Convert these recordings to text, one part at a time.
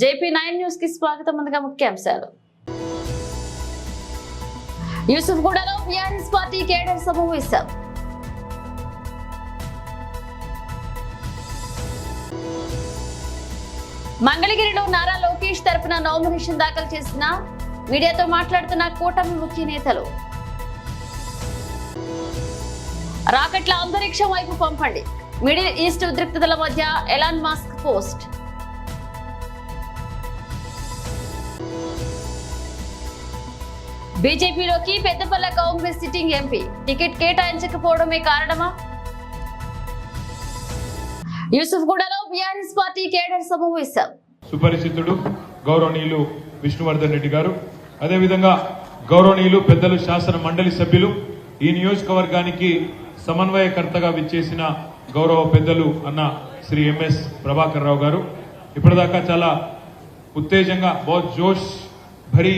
JP nine న్యూస్కి స్వాగతం ముందుగా ముఖ్యాంశాలు. యూసుఫ్ గూడలో బీఆర్ఎస్ పార్టీ కేడర్ సమావేశం మంగళగిరిలో నారా లోకేష్ తరపున నామినేషన్ దాఖలు చేసిన మీడియాతో మాట్లాడుతున్న కూటమి ముఖ్య నేతలు. రాకెట్ల అంతరిక్షం వైపు పంపండి. మిడిల్ ఈస్ట్ ఉద్రిక్తతల మధ్య ఎలాన్ మాస్క్ పోస్ట్. బీజేపీలోకి Peddapalle Congress sitting MP. Ticket కేటాయించకపోవడమే కారణమా? యూసుఫ్గూడలో బీఆర్ఎస్ పార్టీ కేడర్ సమావేశం. సుపరిచితుడు గౌరవనీయులు విష్ణువర్ధన్ రెడ్డి గారు అదేవిధంగా గౌరవనీయులు పెద్దలు శాసన మండలి సభ్యులు ఈ నియోజకవర్గానికి సమన్వయకర్తగా విచ్చేసిన గౌరవ పెద్దలు అన్న శ్రీ ఎంఎస్ ప్రభాకర్ రావు గారు. ఇప్పటిదాకా చాలా ఉత్తేజంగా బోత్ జోష్ భరీ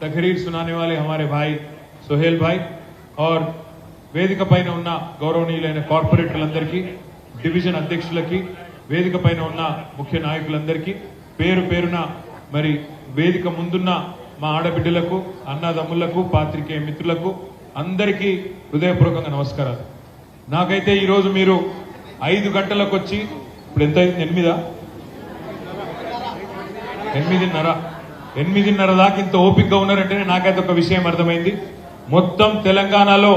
तकरीर सुनाने वाले हमारे भाई सोहेल भाई और వేదిక పైన ఉన్న గౌరవనీయులైన కార్పొరేటర్లందరికీ డివిజన్ అధ్యక్షులకి వేదిక పైన ఉన్న ముఖ్య నాయకులందరికీ పేరు పేరున మరి వేదిక ముందున్న మా ఆడబిడ్డలకు అన్నదమ్ములకు పాత్రికేయ మిత్రులకు అందరికీ హృదయపూర్వకంగా నమస్కారాలు నాకైతే ఈరోజు మీరు ఐదు గంటలకు వచ్చి ఇప్పుడు ఎంత అయింది ఎనిమిదా ఎనిమిదిన్నర ఎనిమిదిన్నర దాకా ఇంత ఓపికగా ఉన్నారంటేనే నాకైతే ఒక విషయం అర్థమైంది. మొత్తం తెలంగాణలో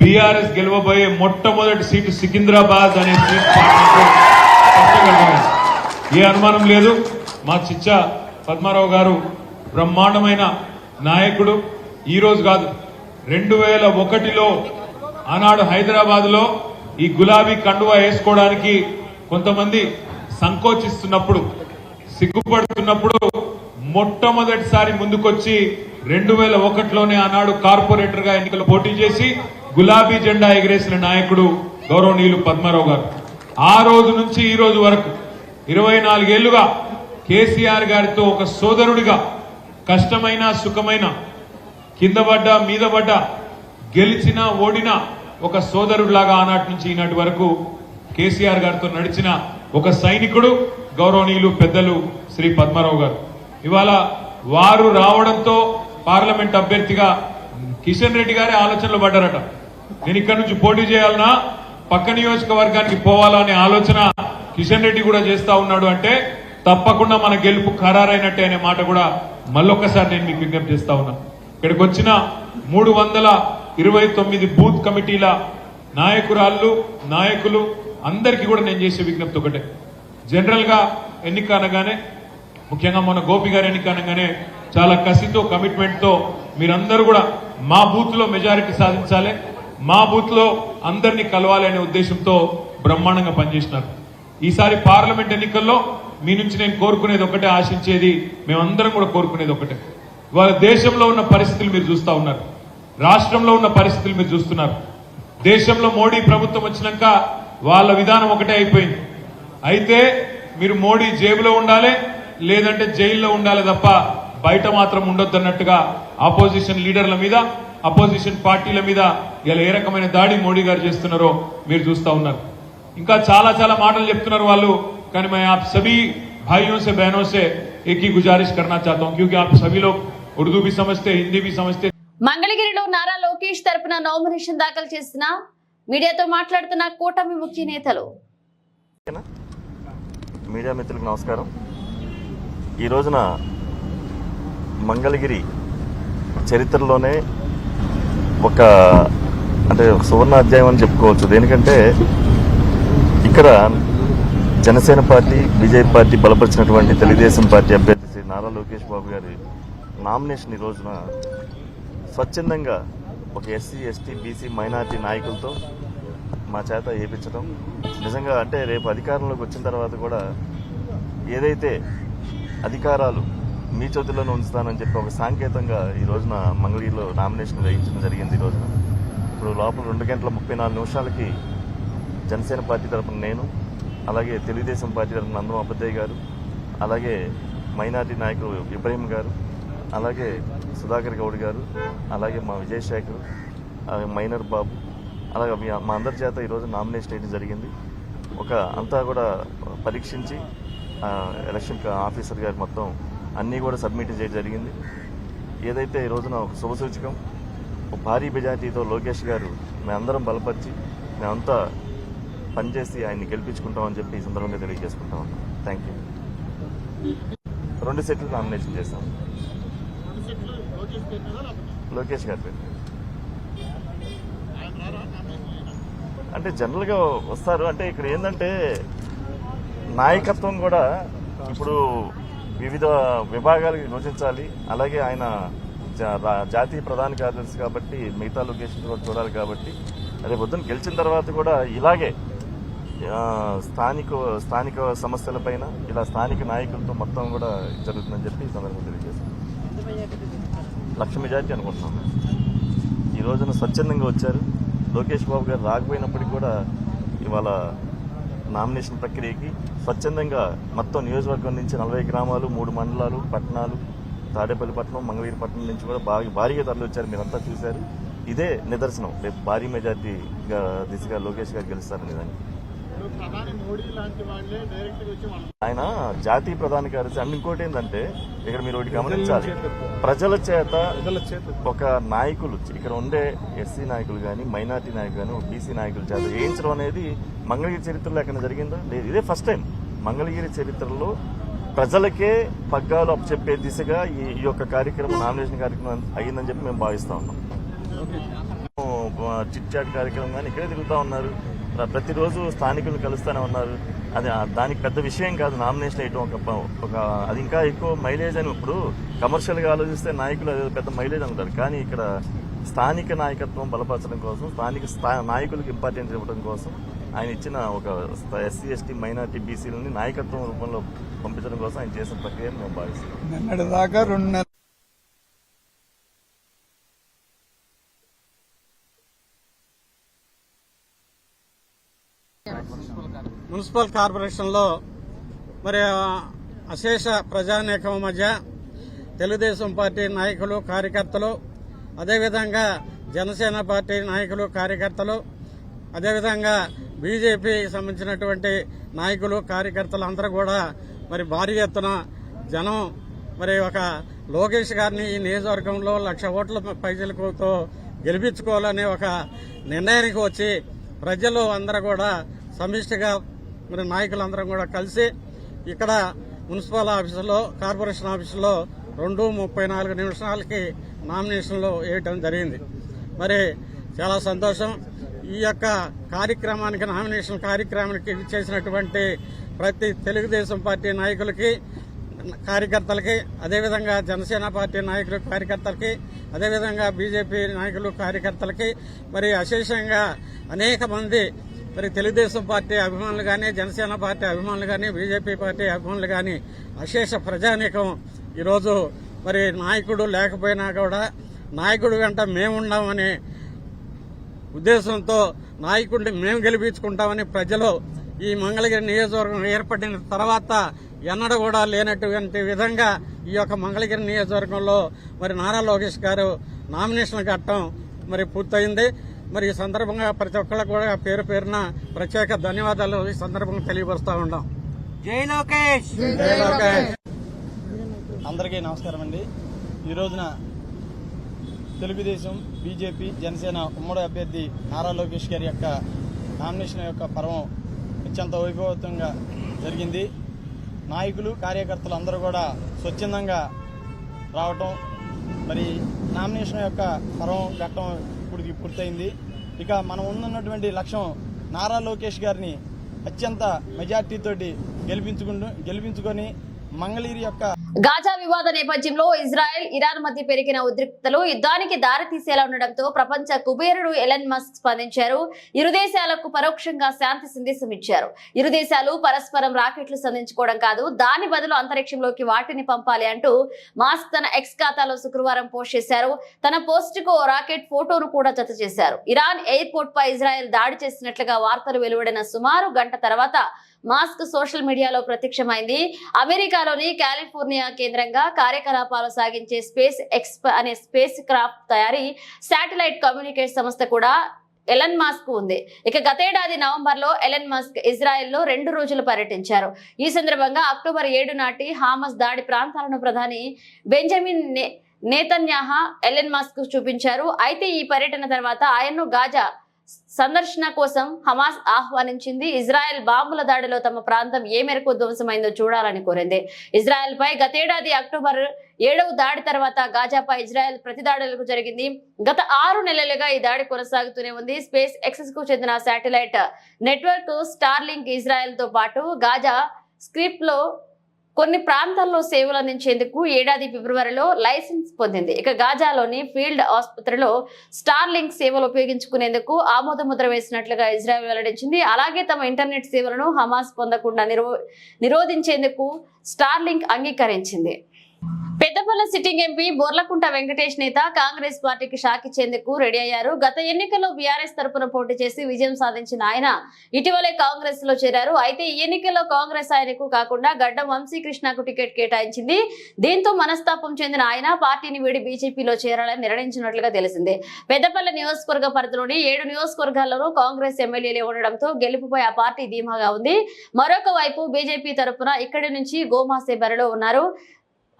బీఆర్ఎస్ గెలవబోయే మొట్టమొదటి సీటు సికింద్రాబాద్ అనే సీట్ ఏ అనుమానం లేదు. మా చిచ్చ పద్మారావు గారు బ్రహ్మాండమైన నాయకుడు. ఈరోజు కాదు రెండు వేల ఒకటిలో ఆనాడు హైదరాబాద్లో ఈ గులాబీ కండువా వేసుకోవడానికి కొంతమంది సంకోచిస్తున్నప్పుడు సిగ్గుపడుతున్నప్పుడు మొట్టమొదటిసారి ముందుకొచ్చి రెండు వేల ఒకటిలోనే ఆనాడు కార్పొరేటర్గా ఎన్నికలు పోటీ చేసి గులాబీ జెండా ఎగిరేసిన నాయకుడు గౌరవనీయులు పద్మారావు గారు. ఆ రోజు నుంచి ఈ రోజు వరకు ఇరవై నాలుగేళ్ళుగా కేసీఆర్ గారితో ఒక సోదరుడిగా కష్టమైన సుఖమైన కింద పడ్డా మీద పడ్డ గెలిచినా ఓడిన ఒక సోదరుడిలాగా ఆనాటి నుంచి ఈనాటి వరకు కేసీఆర్ గారితో నడిచిన ఒక సైనికుడు గౌరవనీయులు పెద్దలు శ్రీ పద్మారావు గారు. ఇవాళ వారు రావడంతో పార్లమెంట్ అభ్యర్థిగా కిషన్ రెడ్డి గారే ఆలోచనలు పడ్డారట. నేను ఇక్కడ నుంచి పోటీ చేయాలన్నా పక్క నియోజకవర్గానికి పోవాలా అనే ఆలోచన కిషన్ రెడ్డి కూడా చేస్తా ఉన్నాడు అంటే తప్పకుండా మన గెలుపు ఖరారైనట్టే అనే మాట కూడా మళ్ళొక్కసారి నేను మీకు విజ్ఞప్తి చేస్తా ఉన్నా. ఇక్కడికి వచ్చిన మూడు వందల ఇరవై తొమ్మిది బూత్ కమిటీల నాయకురాళ్ళు నాయకులు అందరికీ కూడా నేను చేసే విజ్ఞప్తి ఒకటే. జనరల్గా ఎన్నిక అనగానే ముఖ్యంగా మన గోపి గారి ఎన్నిక చాలా కసితో కమిట్మెంట్తో మీరందరూ కూడా మా బూత్లో మెజారిటీ సాధించాలి మా బూత్లో అందరినీ కలవాలి అనే ఉద్దేశంతో బ్రహ్మాండంగా పనిచేసినారు. ఈసారి పార్లమెంట్ ఎన్నికల్లో మీ నుంచి నేను కోరుకునేది ఒకటే ఆశించేది మేమందరం కూడా కోరుకునేది ఒకటే. ఇవాళ దేశంలో ఉన్న పరిస్థితులు మీరు చూస్తా ఉన్నారు. రాష్ట్రంలో ఉన్న పరిస్థితులు మీరు చూస్తున్నారు. దేశంలో మోడీ ప్రభుత్వం వచ్చినాక వాళ్ళ విధానం ఒకటే అయిపోయింది. అయితే మీరు మోడీ జేబులో ఉండాలి లేదంటే జైల్లో ఉండాలి తప్ప బయట మాత్రం ఉండొద్దు అన్నట్టుగా ఆపోజిషన్ లీడర్ల మీద అపోజిషన్ పార్టీల మీద ఇలా ఏ రకమైన దాడి మోడీ గారు చేస్తున్నారో మీరు చూస్తా ఉన్నారు ఇంకా చాలా చాలా మాటలు చెప్తున్నారు వాళ్ళు కానీ मैं आप सभी भाइयों से बहनों से एक ही गुजारिश करना चाहता हूं क्योंकि आप सभी लोग उर्दू भी समझते हिंदी भी समझते మంగళగిరిలో నారా లోకేష్ తరపున నామినేషన్ దాఖలు చేసిన మీడియాతో మాట్లాడుతున్న కూటమి ముఖ్య నేతలు ఓకేనా? మీడియా మిత్రులకు నమస్కారం ఈ రోజున మంగళగిరి చరిత్రలోనే ఒక అంటే ఒక సువర్ణ అధ్యాయం అని చెప్పుకోవచ్చు. దేనికంటే ఇక్కడ జనసేన పార్టీ బీజేపీ పార్టీ బలపరిచినటువంటి తెలుగుదేశం పార్టీ అభ్యర్థి శ్రీ నారా లోకేష్ బాబు గారి నామినేషన్ ఈ రోజున స్వచ్ఛందంగా ఒక ఎస్సీ ఎస్టీ బీసీ మైనార్టీ నాయకులతో మా చేత వేయించడం నిజంగా అంటే రేపు అధికారంలోకి వచ్చిన తర్వాత కూడా ఏదైతే అధికారాలు మీ చేతుల్లోనే ఉంచుతానని చెప్పి ఒక సాంకేతంగా ఈ రోజున మంగళగిరిలో నామినేషన్ వేయించడం జరిగింది ఈ రోజున. ఇప్పుడు లోపల రెండు గంటల ముప్పై నాలుగు నిమిషాలకి జనసేన పార్టీ తరపున నేను అలాగే తెలుగుదేశం పార్టీ తరపున నందం అబద్దయ్య గారు అలాగే మైనార్టీ నాయకులు ఇబ్రహీం గారు అలాగే సుధాకర్ గౌడ్ గారు అలాగే మా విజయశేఖర్ అలాగే మైనర్ బాబు అలాగే మా అందరి చేత ఈరోజు నామినేషన్ వేయడం జరిగింది. ఒక అంతా కూడా పరీక్షించి ఎలక్షన్ ఆఫీసర్ గారు మొత్తం అన్నీ కూడా సబ్మిట్ చేయడం జరిగింది. ఏదైతే ఈ రోజున ఒక శుభసూచకం ఒక భారీ మెజార్టీతో లోకేష్ గారు మేమందరం బలపరిచి మేమంతా పనిచేసి ఆయన్ని గెలిపించుకుంటామని చెప్పి ఈ సందర్భంగా తెలియజేసుకుంటా ఉన్నాం. థ్యాంక్ యూ రెండు సెట్లు నామినేషన్ చేశాం. లోకేష్ గారి అంటే జనరల్గా వస్తారు. అంటే ఇక్కడ ఏంటంటే నాయకత్వం కూడా ఇప్పుడు వివిధ విభాగాలకు యోచించాలి అలాగే ఆయన జా- రా- జాతీయ ప్రధాన కార్యదర్శి కాబట్టి మిగతా లొకేషన్ కూడా చూడాలి కాబట్టి అదే పొద్దున్న గెలిచిన తర్వాత కూడా ఇలాగే స్థానిక స్థానిక సమస్యలపైన ఇలా స్థానిక నాయకులతో మొత్తం కూడా జరుగుతుందని చెప్పి సందర్భంగా తెలియజేస్తాం లక్ష మెజార్టీ అనుకుంటున్నాం. ఈ రోజున స్వచ్ఛందంగా వచ్చారు. లోకేష్ బాబు గారు రాకపోయినప్పటికీ కూడా ఇవాళ నామినేషన్ ప్రక్రియకి స్వచ్ఛందంగా మొత్తం నియోజకవర్గం నుంచి నలభై గ్రామాలు మూడు మండలాలు పట్టణాలు తాడేపల్లి పట్టణం మంగళగిరి పట్టణం నుంచి కూడా భారీ భారీగా తరలి వచ్చారు. మీరంతా చూశారు. ఇదే నిదర్శనం. రేపు భారీ మెజార్టీగా దిశగా లోకేష్ గారు గెలుస్తారనే దానికి. ఆయన జాతీయ ప్రధాన కార్యదర్శి అండ్ ఇంకోటి ఏంటంటే ఇక్కడ మీరు ఒకటి గమనించాలి. ప్రజల చేత ఒక నాయకులు ఇక్కడ ఉండే ఎస్సీ నాయకులు కానీ మైనార్టీ నాయకులు కానీ బీసీ నాయకుల చేత వేయించడం అనేది మంగళగిరి చరిత్రలో ఎక్కడ జరిగిందో లేదు. ఇదే ఫస్ట్ టైం మంగళగిరి చరిత్రలో ప్రజలకే పగ్గాలు చెప్పే దిశగా ఈ యొక్క కార్యక్రమం నామినేషన్ కార్యక్రమం అయ్యిందని చెప్పి మేము భావిస్తా ఉన్నాం. చిట్ చాట్ కార్యక్రమం కానీ ఇక్కడే తిరుగుతూ ఉన్నారు. ప్రతిరోజు స్థానికులు కలుస్తూనే ఉన్నారు. అది దానికి పెద్ద విషయం కాదు నామినేషన్ వేయటం ఒక ఒక అది ఇంకా ఎక్కువ మైలేజ్ అని ఇప్పుడు కమర్షియల్గా ఆలోచిస్తే నాయకులు పెద్ద మైలేజ్ అంటారు కానీ ఇక్కడ స్థానిక నాయకత్వం బలపరచడం కోసం స్థానిక నాయకులకు ఇంపార్టెన్స్ ఇవ్వడం కోసం ఆయన ఇచ్చిన ఒక ఎస్సీ ఎస్టీ మైనార్టీ బీసీలని నాయకత్వం రూపంలో పంపించడం కోసం ఆయన చేసిన ప్రక్రియ మేము భావిస్తున్నాం. దాకా రెండు మున్సిపల్ కార్పొరేషన్లో మరి అశేష ప్రజానేకం మధ్య తెలుగుదేశం పార్టీ నాయకులు కార్యకర్తలు అదేవిధంగా జనసేన పార్టీ నాయకులు కార్యకర్తలు అదేవిధంగా బీజేపీ సంబంధించినటువంటి నాయకులు కార్యకర్తలు అందరూ కూడా మరి భారీ ఎత్తున జనం మరి ఒక లోకేష్ గారిని ఈ నియోజకవర్గంలో లక్ష ఓట్ల పైసలతో గెలిపించుకోవాలనే ఒక నిర్ణయానికి వచ్చి ప్రజలు అందరూ కూడా సమిష్టిగా మరి నాయకులందరం కూడా కలిసి ఇక్కడ మున్సిపల్ ఆఫీసులో కార్పొరేషన్ ఆఫీసులో రెండు ముప్పై నాలుగు నిమిషాలకి నామినేషన్లు వేయటం జరిగింది. మరి చాలా సంతోషం. ఈ యొక్క కార్యక్రమానికి నామినేషన్ కార్యక్రమానికి చేసినటువంటి ప్రతి తెలుగుదేశం పార్టీ నాయకులకి కార్యకర్తలకి అదేవిధంగా జనసేన పార్టీ నాయకులు కార్యకర్తలకి అదేవిధంగా బీజేపీ నాయకులు కార్యకర్తలకి మరి అశేషంగా అనేక మంది మరి తెలుగుదేశం పార్టీ అభిమానులు కానీ జనసేన పార్టీ అభిమానులు కానీ బీజేపీ పార్టీ అభిమానులు కానీ అశేష ప్రజానీకం ఈరోజు మరి నాయకుడు లేకపోయినా కూడా నాయకుడు వెంట మేమున్నామని ఉద్దేశంతో నాయకుడిని మేము గెలిపించుకుంటామని ప్రజలు ఈ మంగళగిరి నియోజకవర్గం ఏర్పడిన తర్వాత ఎన్నడూ కూడా లేనటువంటి విధంగా ఈ యొక్క మంగళగిరి నియోజకవర్గంలో మరి నారా లోకేష్ గారు నామినేషన్ కట్టడం మరి పూర్తయింది. మరి ఈ సందర్భంగా ప్రతి ఒక్కళ్ళకు కూడా పేరు పేరున ప్రత్యేక ధన్యవాదాలు ఈ సందర్భంగా తెలియపరుస్తా ఉన్నాం జై లోకేష్! జై లోకేష్! అందరికీ నమస్కారం అండి. ఈ రోజున తెలుగుదేశం బీజేపీ జనసేన ఉమ్మడి అభ్యర్థి నారా లోకేష్ గారి యొక్క నామినేషన్ యొక్క పర్వం అత్యంత వైభవతంగా జరిగింది. నాయకులు కార్యకర్తలు అందరూ కూడా స్వచ్ఛందంగా రావటం మరి నామినేషన్ యొక్క పర్వం ఘట్టం ఇప్పుడు పూర్తయింది. ఇక మనం ఉన్నటువంటి లక్ష్యం నారా లోకేష్ గారిని అత్యంత మెజార్టీతోటి గెలిపించుకుంటూ గెలిపించుకొని మంగళగిరి యొక్క గాజా వివాద నేపథ్యంలో ఇజ్రాయెల్ ఇరాన్ మధ్య పెరిగిన ఉద్రిక్తతలు యుద్ధానికి దారితీసేలా ఉండడంతో ప్రపంచ కుబేరుడు ఎలన్ మస్క్ స్పందించారు. ఇరు దేశాలకు పరోక్షంగా శాంతి సందేశం ఇచ్చారు. ఇరు దేశాలు పరస్పరం రాకెట్లు సంధించుకోవడం కాదు దాని బదులు అంతరిక్షంలోకి వాటిని పంపాలి అంటూ మాస్క్ తన ఎక్స్ ఖాతాలో శుక్రవారం పోస్ట్ చేశారు. తన పోస్ట్కు రాకెట్ ఫోటోను కూడా జత చేశారు. ఇరాన్ ఎయిర్పోర్ట్ పై ఇజ్రాయెల్ దాడి చేసినట్లుగా వార్తలు వెలువడిన సుమారు గంట తర్వాత మాస్క్ సోషల్ మీడియాలో ప్రత్యక్షమైంది. అమెరికాలోని కాలిఫోర్నియా కేంద్రంగా కార్యకలాపాలు సాగించే స్పేస్ ఎక్స్ అనే స్పేస్ క్రాఫ్ట్ తయారీ శాటిలైట్ కమ్యూనికేట్ సంస్థ కూడా ఎలన్ మాస్క్ ఉంది. ఇక గతేడాది నవంబర్లో ఎలన్ మాస్క్ ఇజ్రాయెల్లో రెండు రోజులు పర్యటించారు. ఈ సందర్భంగా అక్టోబర్ ఏడు నాటి హామస్ దాడి ప్రాంతాలను ప్రధాని బెంజమిన్ నే- నేతన్యాహా ఎలెన్ మాస్క్ చూపించారు. అయితే ఈ పర్యటన తర్వాత ఆయన్ను గాజా సందర్శన కోసం హమాస్ ఆహ్వానించింది ఇజ్రాయెల్ బాంబుల దాడిలో తమ ప్రాంతం ఏ మేరకు ధ్వంసమైందో చూడాలని కోరింది. ఇజ్రాయెల్ పై గతేడాది అక్టోబర్ ఏడవ దాడి తర్వాత గాజాపై ఇజ్రాయెల్ ప్రతి దాడులకు జరిగింది. గత ఆరు నెలలుగా ఈ దాడి కొనసాగుతూనే ఉంది. స్పేస్ ఎక్సెస్కు చెందిన శాటిలైట్ నెట్వర్క్ స్టార్లింక్ ఇజ్రాయెల్తో పాటు గాజా స్క్రిప్ట్లో కొన్ని ప్రాంతాల్లో సేవలు అందించేందుకు ఏడాది ఫిబ్రవరిలో లైసెన్స్ పొందింది. ఇక గాజాలోని ఫీల్డ్ ఆసుపత్రిలో స్టార్ లింక్ సేవలు ఉపయోగించుకునేందుకు ఆమోద ముద్ర వేసినట్లుగా ఇజ్రాయెల్ వెల్లడించింది. అలాగే తమ ఇంటర్నెట్ సేవలను హమాస్ పొందకుండా నిరో నిరోధించేందుకు స్టార్ లింక్ అంగీకరించింది. పెద్దపల్లి సిట్టింగ్ ఎంపీ బోర్లకుంట వెంకటేష్ నేత కాంగ్రెస్ పార్టీకి షాక్ ఇచ్చేందుకు రెడీ అయ్యారు. గత ఎన్నికల్లో బీఆర్ఎస్ తరపున పోటీ చేసి విజయం సాధించిన ఆయన ఇటీవలే కాంగ్రెస్లో చేరారు. అయితే ఈ ఎన్నికల్లో కాంగ్రెస్ ఆయనకు కాకుండా గడ్డం వంశీకృష్ణకు టికెట్ కేటాయించింది. దీంతో మనస్తాపం చెందిన ఆయన పార్టీని వీడి బీజేపీలో చేరాలని నిర్ణయించినట్లుగా తెలిసింది. పెద్దపల్లి నియోజకవర్గ పరిధిలోని ఏడు నియోజకవర్గాల్లోనూ కాంగ్రెస్ ఎమ్మెల్యేలే ఉండడంతో గెలుపుపై ఆ పార్టీ ధీమాగా ఉంది. మరొక వైపు బీజేపీ తరపున ఇక్కడి నుంచి గోమాసే బరిలో ఉన్నారు.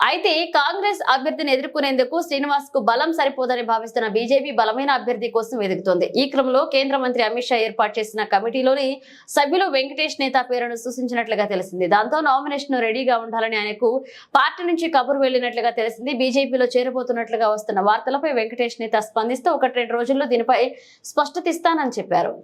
అయితే కాంగ్రెస్ అభ్యర్థిని ఎదుర్కొనేందుకు శ్రీనివాస్కు బలం సరిపోదని భావిస్తున్న బీజేపీ బలమైన అభ్యర్థి కోసం వెతుకుతోంది. ఈ క్రమంలో కేంద్ర మంత్రి అమిత్ షా ఏర్పాటు చేసిన కమిటీలోని సభ్యులు వెంకటేష్ నేత పేరును సూచించినట్లుగా తెలిసింది. దాంతో నామినేషన్ రెడీగా ఉండాలని ఆయనకు పార్టీ నుంచి కబురు వెళ్ళినట్లుగా తెలిసింది. బీజేపీలో చేరబోతున్నట్లుగా వస్తున్న వార్తలపై వెంకటేష్ నేత స్పందిస్తూ ఒకటి రెండు రోజుల్లో దీనిపై స్పష్టత ఇస్తానని చెప్పారు.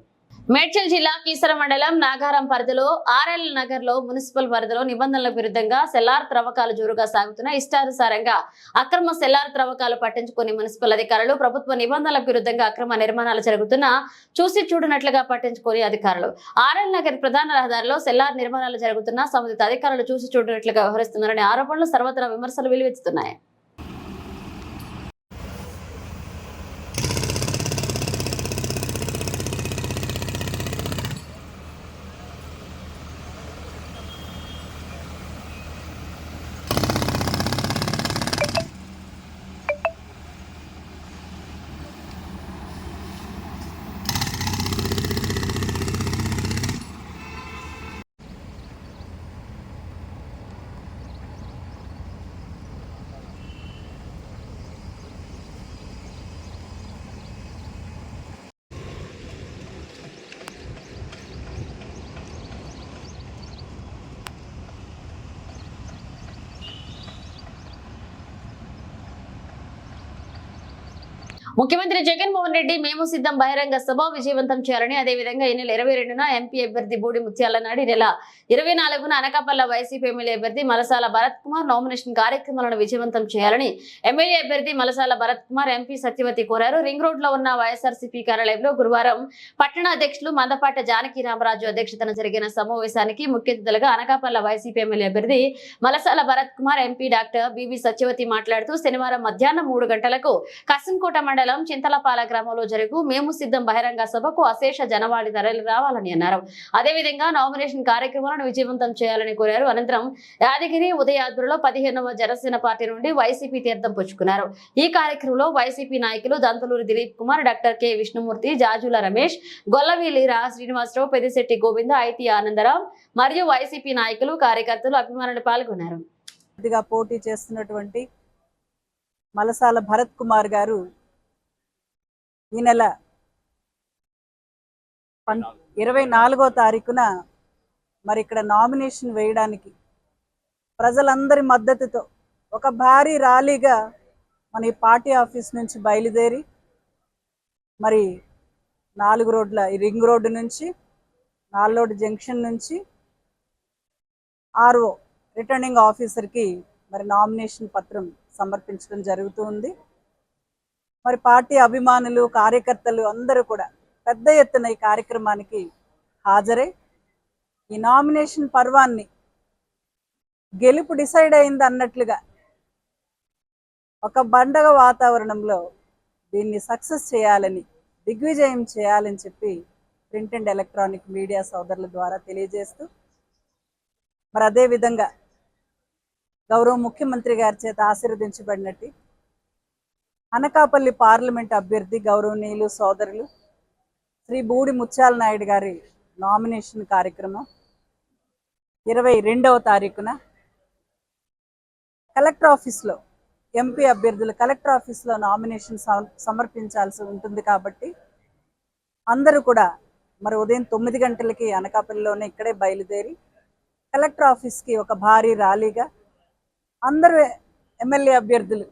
మేడ్చల్ జిల్లా కీసర మండలం నాగారం పరిధిలో ఆర్ఎల్ నగర్లో మున్సిపల్ పరిధిలో నిబంధనల విరుద్ధంగా సెల్లార్ త్రవ్వకాలు జోరుగా సాగుతున్న ఇష్టానుసారంగా అక్రమ సెల్లార్ త్రవ్వకాలు పట్టించుకుని మున్సిపల్ అధికారులు ప్రభుత్వ నిబంధనలకు విరుద్ధంగా అక్రమ నిర్మాణాలు జరుగుతున్నా చూసి చూడనట్లుగా పట్టించుకుని అధికారులు. ఆర్ఎల్ నగర్ ప్రధాన రహదారిలో సెల్లార్ నిర్మాణాలు జరుగుతున్నా సంబంధిత అధికారులు చూసి చూడనట్లుగా వ్యవహరిస్తున్నారనే ఆరోపణలు సర్వత్రా విమర్శలు వెలువెత్తుతున్నాయి. ముఖ్యమంత్రి జగన్మోహన్ రెడ్డి మేము సిద్ధం బహిరంగ సభ విజయవంతం చేయాలని అదేవిధంగా ఈ నెల ఇరవై రెండున ఎంపీ అభ్యర్థి బూడి ముత్యాల నాడు నెల ఇరవై నాలుగున అనకాపల్లి వైసీపీ ఎమ్మెల్యే అభ్యర్థి మలసాల భరత్ కుమార్ నామినేషన్ కార్యక్రమాలను విజయవంతం చేయాలని ఎమ్మెల్యే అభ్యర్థి మలసాల భరత్ కుమార్ ఎంపీ సత్యవతి కోరారు. రింగ్ రోడ్లో ఉన్న వైఎస్ఆర్సీపీ కార్యాలయంలో గురువారం పట్టణ అధ్యక్షులు మందపాట జానకి రామరాజు అధ్యక్షతన జరిగిన సమావేశానికి ముఖ్య అతిథులుగా అనకాపల్లి వైసీపీ ఎమ్మెల్యే అభ్యర్థి Malasala Bharat Kumar MP doctor B V Satyavathi మాట్లాడుతూ శనివారం మధ్యాహ్నం మూడు గంటలకు కసింకోట మండలం చింతలపాల గ్రామంలో జరుగు మేము సిద్ధం బహిరంగ సభకు అశేష జనవాళి తరలి రావాలని అన్నారు. అదేవిధంగా నామినేషన్ కార్యక్రమాలను విజయవంతం చేయాలని కోరారు. అనంతరం యాదగిరి ఉదయాద్రిలో పదిహేనవ జనసేన పార్టీ నుండి వైసీపీ తీర్థం పుచ్చుకున్నారు. ఈ కార్యక్రమంలో వైసీపీ నాయకులు దంతలూరి దిలీప్ కుమార్ డాక్టర్ కె విష్ణుమూర్తి జాజుల రమేష్ గొల్లవీలి రా శ్రీనివాసరావు పెద్దిశెట్టి గోవింద ఐటి ఆనందరావు మరియు వైసీపీ నాయకులు కార్యకర్తలు అభిమానులు పాల్గొన్నారు. పోటీ చేస్తున్నటువంటి మలసాల భరత్ కుమార్ గారు ఈ నెల ఇరవై నాలుగో తారీఖున మరి ఇక్కడ నామినేషన్ వేయడానికి ప్రజలందరి మద్దతుతో ఒక భారీ ర్యాలీగా మన ఈ పార్టీ ఆఫీస్ నుంచి బయలుదేరి మరి నాలుగు రోడ్ల ఈ రింగ్ రోడ్డు నుంచి నాలుగు జంక్షన్ నుంచి ఆర్ఓ రిటర్నింగ్ ఆఫీసర్కి మరి నామినేషన్ పత్రం సమర్పించడం జరుగుతూ ఉంది. మరి పార్టీ అభిమానులు కార్యకర్తలు అందరూ కూడా పెద్ద ఎత్తున ఈ కార్యక్రమానికి హాజరై. ఈ నామినేషన్ పర్వాన్ని గెలుపు డిసైడ్ అయింది అన్నట్లుగా ఒక బండగ వాతావరణంలో దీన్ని సక్సెస్ చేయాలని దిగ్విజయం చేయాలని చెప్పి ప్రింట్ అండ్ ఎలక్ట్రానిక్ మీడియా సోదరుల ద్వారా తెలియజేస్తూ మరి అదే విధంగా గౌరవ ముఖ్యమంత్రి గారి చేత ఆశీర్వదించబడినట్టు అనకాపల్లి పార్లమెంట్ అభ్యర్థి గౌరవనీయులు సోదరులు శ్రీ బూడి ముత్యాల నాయుడు గారి నామినేషన్ కార్యక్రమం ఇరవై రెండవ తారీఖున కలెక్టర్ ఆఫీస్లో ఎంపీ అభ్యర్థులు కలెక్టర్ ఆఫీస్లో నామినేషన్ సమ- సమర్పించాల్సి ఉంటుంది కాబట్టి అందరూ కూడా మరి ఉదయం తొమ్మిది గంటలకి అనకాపల్లిలోనే ఇక్కడే బయలుదేరి కలెక్టర్ ఆఫీస్కి ఒక భారీ ర్యాలీగా అందరూ ఎమ్మెల్యే అభ్యర్థులు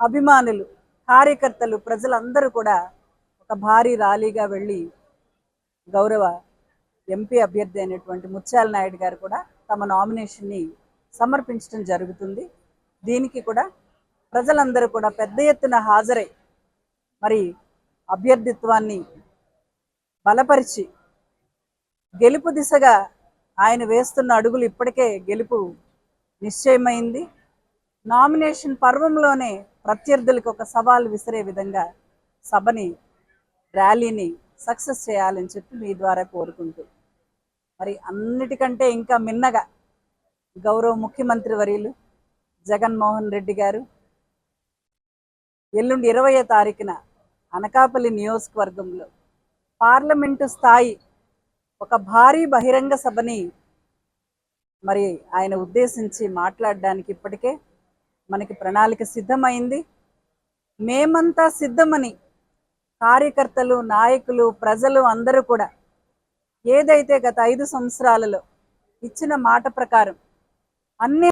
అభిమానులు కార్యకర్తలు ప్రజలందరూ కూడా ఒక భారీ ర్యాలీగా వెళ్ళి గౌరవ ఎంపీ అభ్యర్థి అయినటువంటి ముత్యాల నాయుడు గారు కూడా తమ నామినేషన్ని సమర్పించడం జరుగుతుంది. దీనికి కూడా ప్రజలందరూ కూడా పెద్ద ఎత్తున హాజరై మరి అభ్యర్థిత్వాన్ని బలపరిచి గెలుపు దిశగా ఆయన వేస్తున్న అడుగులు ఇప్పటికే గెలుపు నిశ్చయమైంది. నామినేషన్ పర్వంలోనే ప్రత్యర్థులకు ఒక సవాల్ విసిరే విధంగా సభని ర్యాలీని సక్సెస్ చేయాలని చెప్పి మీ ద్వారా కోరుకుంటూ. మరి అన్నిటికంటే ఇంకా మిన్నగా గౌరవ ముఖ్యమంత్రి వర్యులు జగన్మోహన్ రెడ్డి గారు ఎల్లుండి ఇరవయో తారీఖున అనకాపల్లి నియోజకవర్గంలో పార్లమెంటు స్థాయి ఒక భారీ బహిరంగ సభని మరి ఆయన ఉద్దేశించి మాట్లాడడానికి ఇప్పటికే మనకి ప్రణాళిక సిద్ధమైంది. మేమంతా సిద్ధమని కార్యకర్తలు నాయకులు ప్రజలు అందరూ కూడా ఏదైతే గత ఐదు సంవత్సరాలలో ఇచ్చిన మాట ప్రకారం అన్ని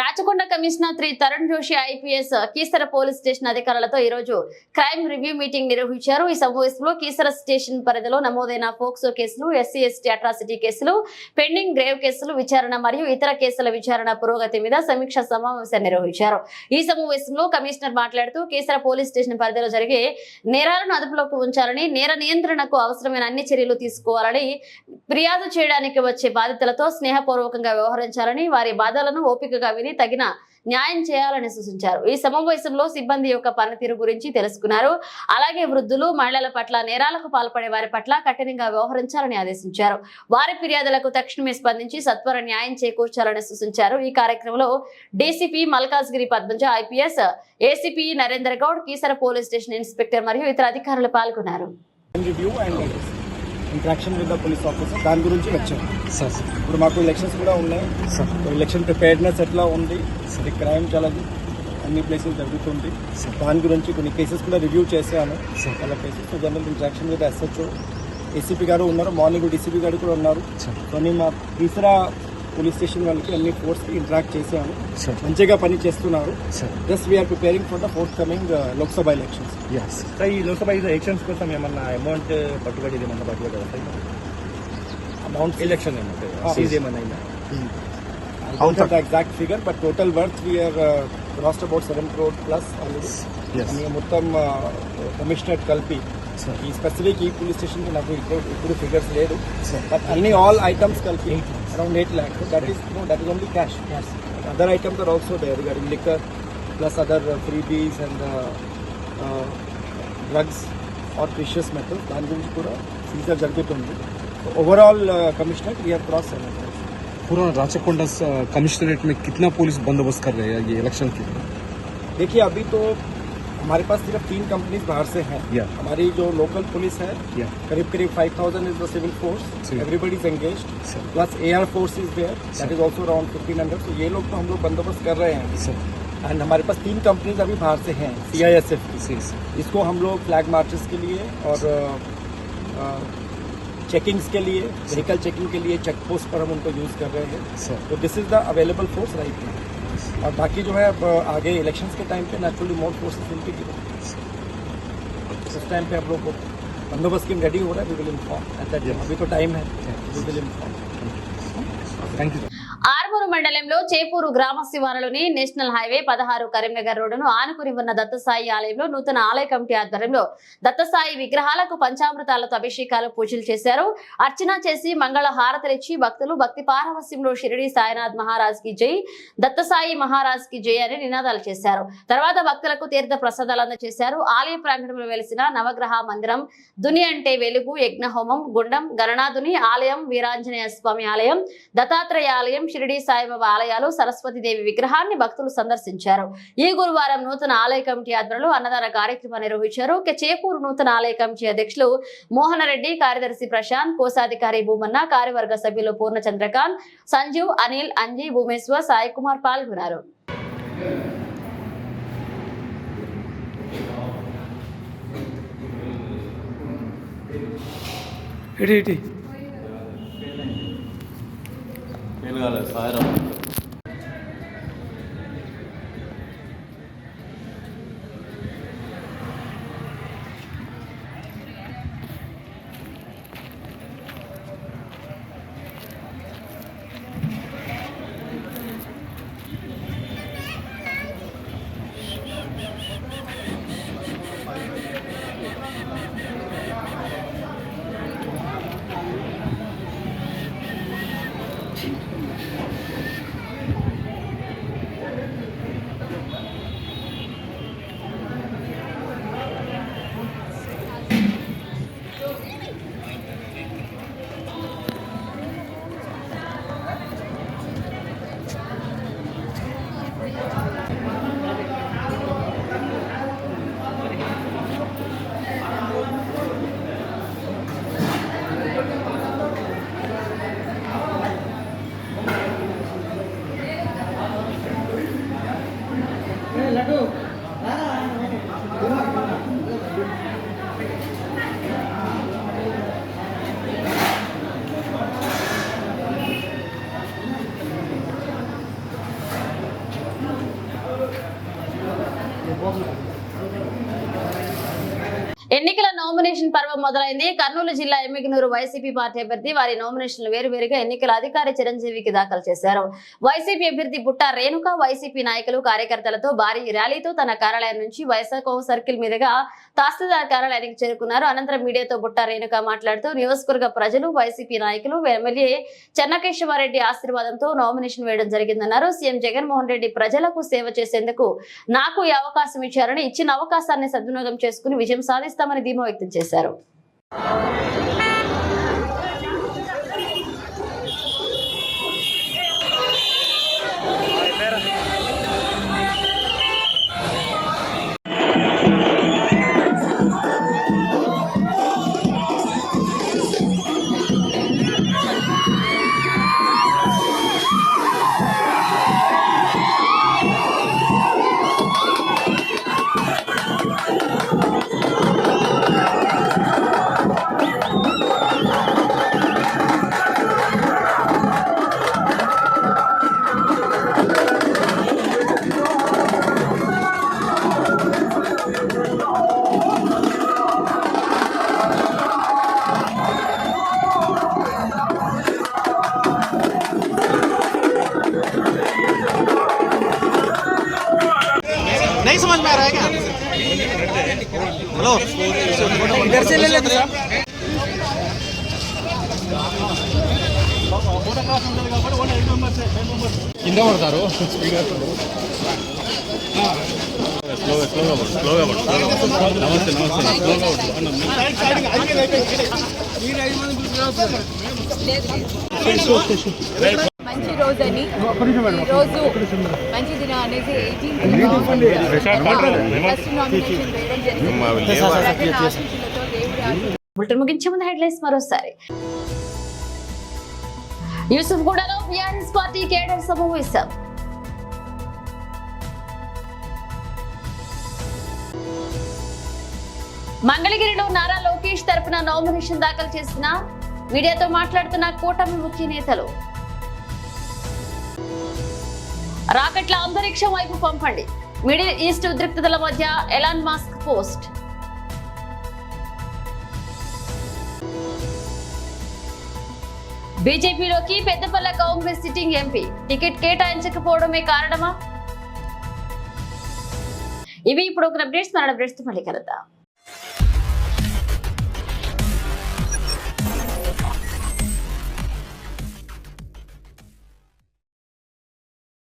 Rachakonda commissioner Shri Tarun Joshi IPS Keesara police station అధికారులతో ఈ రోజు క్రైమ్ రివ్యూ మీటింగ్ నిర్వహించారు. ఈ సమావేశంలో కీసర స్టేషన్ పరిధిలో నమోదైన POCSO cases SC ST atrocity cases pending grave cases విచారణ మరియు ఇతర కేసుల విచారణ పురోగతి మీద సమీక్ష సమావేశం నిర్వహించారు. ఈ సమావేశంలో కమిషనర్ మాట్లాడుతూ కీసర పోలీస్ స్టేషన్ పరిధిలో జరిగే నేరాలను అదుపులోకి ఉంచాలని నేర నియంత్రణకు అవసరమైన అన్ని చర్యలు తీసుకోవాలని ఫిర్యాదు చేయడానికి వచ్చే బాధితులతో స్నేహపూర్వకంగా వ్యవహరించాలని వారి బాధలను ఓపికగా విని తగిన న్యాయం చేయాలని సూచించారు. ఈ సమావేశంలో సిబ్బంది యొక్క పనితీరు గురించి తెలుసుకున్నారు. అలాగే వృద్ధులు మహిళల పట్ల నేరాలకు పాల్పడే వారి పట్ల కఠినంగా వ్యవహరించాలని ఆదేశించారు. వారి ఫిర్యాదులకు తక్షణమే స్పందించి సత్వర న్యాయం చేకూర్చాలని సూచించారు. ఈ కార్యక్రమంలో DCP Malkajgiri Padmaja IPS ACP Narender Goud Keesara police station inspector మరియు ఇతర అధికారులు పాల్గొన్నారు. Interaction with the police officer దాని గురించి వచ్చాను సార్ ఇప్పుడు మాకు ఎలక్షన్స్ కూడా ఉన్నాయి. ఎలక్షన్ ప్రిపేర్డ్నెస్ ఎట్లా ఉంది? అది క్రైమ్ చాలా అన్ని ప్లేసెస్ జరుగుతుంది. దాని గురించి కొన్ని కేసెస్ కూడా రివ్యూ చేశాను. చాలా cases so general interaction with SHO ACP గారు ఉన్నారు. మార్నింగ్ డీసీపీ గారు కూడా ఉన్నారు. కొన్ని మా తీసరా పోలీస్ స్టేషన్ వాళ్ళకి అన్ని ఫోర్స్కి ఇంటరాక్ట్ చేశాను మంచిగా పని చేస్తున్నారు. Just we're preparing for the forthcoming Lok Sabha elections sir ఈ లోక్సభ ఎలక్షన్స్ కోసం ఏమన్నా అమౌంట్ పట్టుబడి ఏమన్నా పట్టుబడి అమౌంట్ ఎలక్షన్ ఏమన్నా worth we are uh, crossed about 7 crore plus already. అని మొత్తం కమిషనర్ కలిపి ఈ స్పెసిఫిక్ ఈ పోలీస్ స్టేషన్ కి నాకు ఇప్పుడు ఇప్పుడు ఫిగర్స్ లేదు బట్ అన్ని ఆల్ ఐటమ్స్ కలిపి around eight lakhs that is no that is only cash other items are also the regarding liquor plus other freebies and drugs are precious methods దాని గురించి కూడా సీజర్ జరుగుతుంది overall commissioner VR cross seven पूरा Rachakonda commissionerate में कितना police बंदोबस्त कर रहे हैं ये इलेक्शन के लिए देखिए अभी तो हमारे पास सिर्फ़ तीन कंपनीज़ बाहर से हैं। Yeah. हमारी जो लोकल पुलिस है Yeah. करीब करीब 5000 is the civil force. Everybody is Sir. Plus air force is there that is also around 1500 तो ये लोग तो हम लोग बंदोबस्त कर रहे हैं। एंड हमारे पास तीन कंपनीज़ अभी बाहर से हैं सीआईएसएफ की जी सर इसको हम लोग फ्लैग मार्चेस के लिए और चेकिंग्स के लिए व्हीकल चेकिंग के लिए चेक पोस्ट पर हम उनको यूज़ कर रहे हैं। तो this is the available force right now और बाकी जो है अब आगे इलेक्शन के टाइम पे naturally more forces will be given उस टाइम पे आप लोग को बंदोबस्त की रेडी हो रहा है we will inform at that अभी तो टाइम है we will inform thank you Armoor మండలంలో చేపూరు గ్రామ శివారులోని నేషనల్ హైవే పదహారు కరీంనగర్ రోడ్డును ఆనుకుని ఉన్న దత్తసాయి ఆలయంలో నూతన ఆలయ కమిటీ ఆధ్వర్యంలో దత్తసాయి విగ్రహాలకు పంచామృతాలతో అభిషేకాలు పూజలు చేశారు. అర్చన చేసి మంగళ హారతలిచ్చి భక్తులు భక్తి పారవస్యంలో షిరిడి సాయినాథ్ మహారాజ్కి జై దత్తసాయి మహారాజ్కి జై అని నినాదాలు చేశారు. తర్వాత భక్తులకు తీర్థ ప్రసాదాలు అందజేశారు. ఆలయ ప్రాంగణంలో వెలిసిన నవగ్రహ మందిరం దుని అంటే వెలుగు యజ్ఞహోమం గుండం గణనాథుని ఆలయం వీరాంజనేయ స్వామి ఆలయం దత్తాత్రేయ ఆలయం షిరిడి సాయిబాబా ఆలయాలు సరస్వతీదేవి విగ్రహాన్ని భక్తులు సందర్శించారు. ఈ గురువారం నూతన ఆలయ కమిటీ ఆధ్వర్యంలో అన్నదాన కార్యక్రమం నిర్వహించారు. చేపూరు నూతన ఆలయ కమిటీ అధ్యక్షులు మోహనరెడ్డి కార్యదర్శి ప్రశాంత్ కోశాధికారి భూమన్న కార్యవర్గ సభ్యులు పూర్ణ చంద్రకాంత్ సంజీవ్ అనిల్ అంజీ భూమేశ్వర్ సాయి కుమార్ పాల్గొన్నారు. ఎన్నికల నామినేషన్ పర్వం మొదలైంది. కర్నూలు జిల్లా ఎమ్మిగనూరు వైసీపీ పార్టీ అభ్యర్థి వారి నామినేషన్లు వేరువేరుగా ఎన్నికల అధికారి చిరంజీవికి దాఖలు చేశారు. వైసీపీ అభ్యర్థి బుట్ట రేణుక వైసీపీ నాయకులు కార్యకర్తలతో భారీ ర్యాలీతో తన కార్యాలయం నుంచి వైశాఖ సర్కిల్ మీదుగా తహసీల్దార్ కార్యాలయానికి చేరుకున్నారు. అనంతరం మీడియాతో బుట్ట రేణుక మాట్లాడుతూ నియోజకవర్గ ప్రజలు వైసీపీ నాయకులు ఎమ్మెల్యే చెన్నకేశ్వరరెడ్డి ఆశీర్వాదంతో నామినేషన్ వేయడం జరిగిందన్నారు. సీఎం జగన్మోహన్ రెడ్డి ప్రజలకు సేవ చేసేందుకు నాకు ఈ అవకాశం ఇచ్చారని ఇచ్చిన అవకాశాన్ని సద్వినియోగం చేసుకుని విజయం సాధిస్తామని ధీమా వ్యక్తం చేశారు. Amen. नहीं समझ में आ रहा है क्या हेलो इधर से ले लेते కింద పడతారు నమస్తే నమస్తే మంచి రోజు అని ఈ రోజు మంచి దినం అనేసి ఎయిటీన్త్ ఫస్ట్ నామినేషన్ వేయడం జరిగింది బులెటిన్ ముగించే ముందు హెడ్లైన్స్ మరోసారి. యూసుఫ్ గూడలో బీఆర్ఎస్ పార్టీ కేడర్ సమావేశం. మంగళగిరిలో నారా లోకేష్ తరపున నామినేషన్ దాఖలు చేసిన మీడియాతో మాట్లాడుతున్న కూటమి ముఖ్య నేతలు. రాకెట్ల అంతరిక్షం వైపు పంపండి. మిడిల్ ఈస్ట్ ఉద్రిక్తతల మధ్య ఎలాన్ మాస్క్ పోస్ట్. బీజేపీలోకి Peddapalle Congress sitting MP. Ticket కేటాయించకపోవడమే కారణమా? ఇవి ఇప్పుడు ఒక అప్డేట్స్ మన అప్డేట్స్ మళ్ళీ కలుద్దాం.